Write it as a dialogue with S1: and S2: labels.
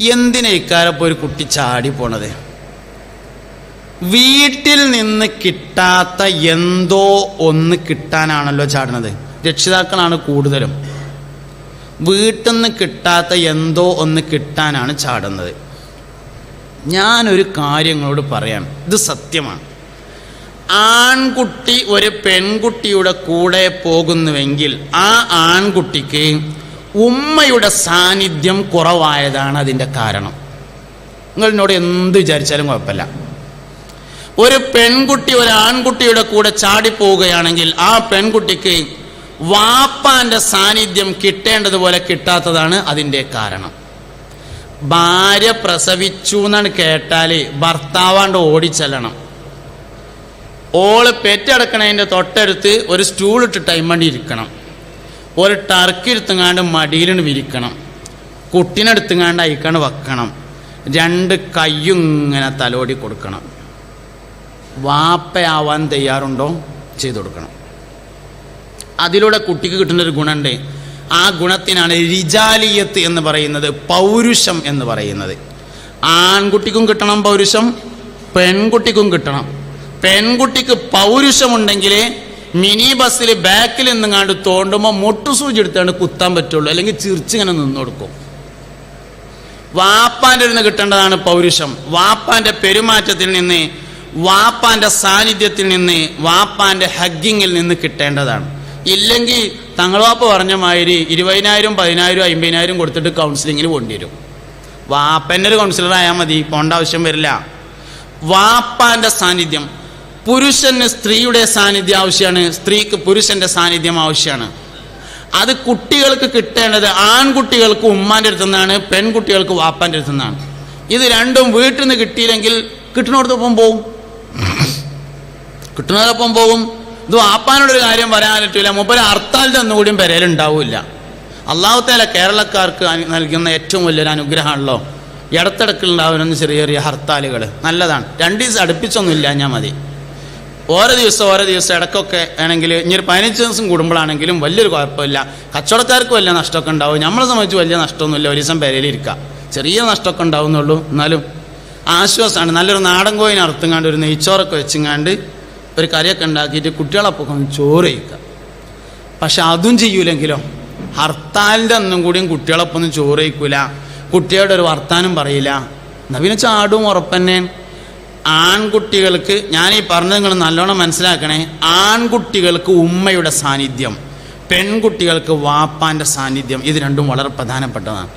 S1: എന്തിനേക്കാരപ്പോ ഒരു കുട്ടി ചാടി പോണത്? വീട്ടിൽ നിന്ന് കിട്ടാത്ത എന്തോ ഒന്ന് കിട്ടാനാണല്ലോ ചാടുന്നത്. രക്ഷിതാക്കളാണ് കൂടുതലും. വീട്ടിൽ നിന്ന് കിട്ടാത്ത എന്തോ ഒന്ന് കിട്ടാനാണ് ചാടുന്നത്. ഞാനൊരു കാര്യങ്ങളോട് പറയാം. ഇത് സത്യമാണ്. ആൺകുട്ടി ഒരു പെൺകുട്ടിയുടെ കൂടെ പോകുന്നുവെങ്കിൽ ആ ആൺകുട്ടിക്ക് ഉമ്മയുടെ സാന്നിധ്യം കുറവായതാണ് അതിന്റെ കാരണം. നിങ്ങൾ എന്നോട് എന്ത് വിചാരിച്ചാലും കുഴപ്പമില്ല. ഒരു പെൺകുട്ടി ഒരു ആൺകുട്ടിയുടെ കൂടെ ചാടിപ്പോവുകയാണെങ്കിൽ ആ പെൺകുട്ടിക്ക് വാപ്പാന്റെ സാന്നിധ്യം കിട്ടേണ്ടതുപോലെ കിട്ടാത്തതാണ് അതിന്റെ കാരണം. ഭാര്യ പ്രസവിച്ചു എന്നാണ് കേട്ടാൽ ഭർത്താവാണ്ട് ഓടിച്ചെല്ലണം. ഓൾ പെറ്റടക്കണതിന്റെ തൊട്ടടുത്ത് ഒരു സ്റ്റൂൾ ഇട്ടിട്ട് അയിമണ്ടി ഇരിക്കണം. ഒരു ടർക്കി എടുത്തുങ്ങാണ്ട് മടിയിലിന് വിരിക്കണം. കുട്ടിനെടുത്തുങ്ങാണ്ട് അയക്കാണ്ട് വെക്കണം. രണ്ട് കയ്യും ഇങ്ങനെ തലോടി കൊടുക്കണം. വാപ്പയാവാൻ തയ്യാറുണ്ടോ? ചെയ്തു കൊടുക്കണം. അതിലൂടെ കുട്ടിക്ക് കിട്ടുന്ന ഒരു ഗുണമുണ്ട് ആ ഗുണത്തിനാണ് റിജാലിയത്ത് എന്ന് പറയുന്നത് പൗരുഷം എന്ന് പറയുന്നത്. ആൺകുട്ടിക്കും കിട്ടണം പൗരുഷം പെൺകുട്ടിക്കും കിട്ടണം. പെൺകുട്ടിക്ക് പൗരുഷമുണ്ടെങ്കിൽ മിനി ബസ്സിൽ ബാക്കിൽ നിന്നങ്ങാണ്ട് തോണ്ടുമ്പോൾ മുട്ടുസൂചി എടുത്താണ് കുത്താൻ പറ്റുള്ളൂ. അല്ലെങ്കിൽ ചിരിച്ചിങ്ങനെ നിന്ന് കൊടുക്കും. വാപ്പാന്റെ നിന്ന് കിട്ടേണ്ടതാണ് പൗരുഷം. വാപ്പാന്റെ പെരുമാറ്റത്തിൽ നിന്ന് വാപ്പാന്റെ സാന്നിധ്യത്തിൽ നിന്ന് വാപ്പാന്റെ ഹഗ്ഗിങ്ങിൽ നിന്ന് കിട്ടേണ്ടതാണ്. ഇല്ലെങ്കിൽ തങ്ങളവാപ്പ് പറഞ്ഞ മാതിരി ഇരുപതിനായിരം പതിനായിരം അമ്പതിനായിരം കൊടുത്തിട്ട് കൗൺസിലിങ്ങിന് കൊണ്ടുവരും. വരും വാപ്പന്റെ ഒരു കൗൺസിലർ ആയാൽ മതി. പോകേണ്ട ആവശ്യം വരില്ല. വാപ്പാന്റെ സാന്നിധ്യം. പുരുഷന് സ്ത്രീയുടെ സാന്നിധ്യം ആവശ്യമാണ് സ്ത്രീക്ക് പുരുഷന്റെ സാന്നിധ്യം ആവശ്യമാണ്. അത് കുട്ടികൾക്ക് കിട്ടേണ്ടത് ആൺകുട്ടികൾക്ക് ഉമ്മാന്റെ അടുത്തു നിന്നാണ് പെൺകുട്ടികൾക്ക് വാപ്പാന്റെ അടുത്തു നിന്നാണ്. ഇത് രണ്ടും വീട്ടിൽ നിന്ന് കിട്ടിയില്ലെങ്കിൽ കിട്ടുന്നിടത്തൊപ്പം പോവും. കിട്ടുന്നതൊപ്പം പോകും ഇത് വാപ്പാനോടൊരു കാര്യം പറയാൻ പറ്റില്ല മൂപ്പര് ഹർത്താലിന്റെ ഒന്നുകൂടിയും പെരയിലുണ്ടാവില്ല അള്ളാഹുത്തേല കേരളക്കാർക്ക് നൽകുന്ന ഏറ്റവും വലിയൊരു അനുഗ്രഹമാണല്ലോ. ഇടത്തിടക്കിലുണ്ടാവുന്ന ചെറിയ ചെറിയ ഹർത്താലുകൾ നല്ലതാണ്. രണ്ട് ദിവസം അടുപ്പിച്ചൊന്നുമില്ല ഞാൻ മതി. ഓരോ ദിവസം ഓരോ ദിവസം ഇടയ്ക്കൊക്കെ ആണെങ്കിൽ ഇനി ഒരു പതിനഞ്ച് ദിവസം കൂടുമ്പോഴാണെങ്കിലും വലിയൊരു കുഴപ്പമില്ല. കച്ചവടക്കാർക്ക് വലിയ നഷ്ടമൊക്കെ ഉണ്ടാവും. നമ്മളെ സംബന്ധിച്ച് വലിയ നഷ്ടമൊന്നുമില്ല. ഒരു ദിവസം പെരയിലിരിക്കുക ചെറിയ നഷ്ടമൊക്കെ ഉണ്ടാവുന്നുള്ളൂ. എന്നാലും ആശ്വാസമാണ്. നല്ലൊരു നാടൻ കോയിന് അറുത്തുങ്ങാണ്ട് ഒരു നെയ്ച്ചോറൊക്കെ വെച്ചുങ്ങാണ്ട് ഒരു കറിയൊക്കെ ഉണ്ടാക്കിയിട്ട് കുട്ടികളപ്പൊക്കെ ചോറ് കഴിക്കുക. പക്ഷെ അതും ചെയ്യൂലെങ്കിലോ ഹർത്താലിന്റെ അന്നും കൂടിയും കുട്ടികളൊപ്പം ഒന്നും ചോറ് കഴിക്കൂല. കുട്ടികളുടെ ഒരു വർത്താനം പറയില്ല. നവീന ചാടും ഉറപ്പന്നെ. ആൺകുട്ടികൾക്ക് ഞാൻ ഈ പറഞ്ഞത് നിങ്ങൾ നല്ലോണം മനസ്സിലാക്കണേ. ആൺകുട്ടികൾക്ക് ഉമ്മയുടെ സാന്നിധ്യം പെൺകുട്ടികൾക്ക് വാപ്പാന്റെ സാന്നിധ്യം ഇത് രണ്ടും വളരെ പ്രധാനപ്പെട്ടതാണ്.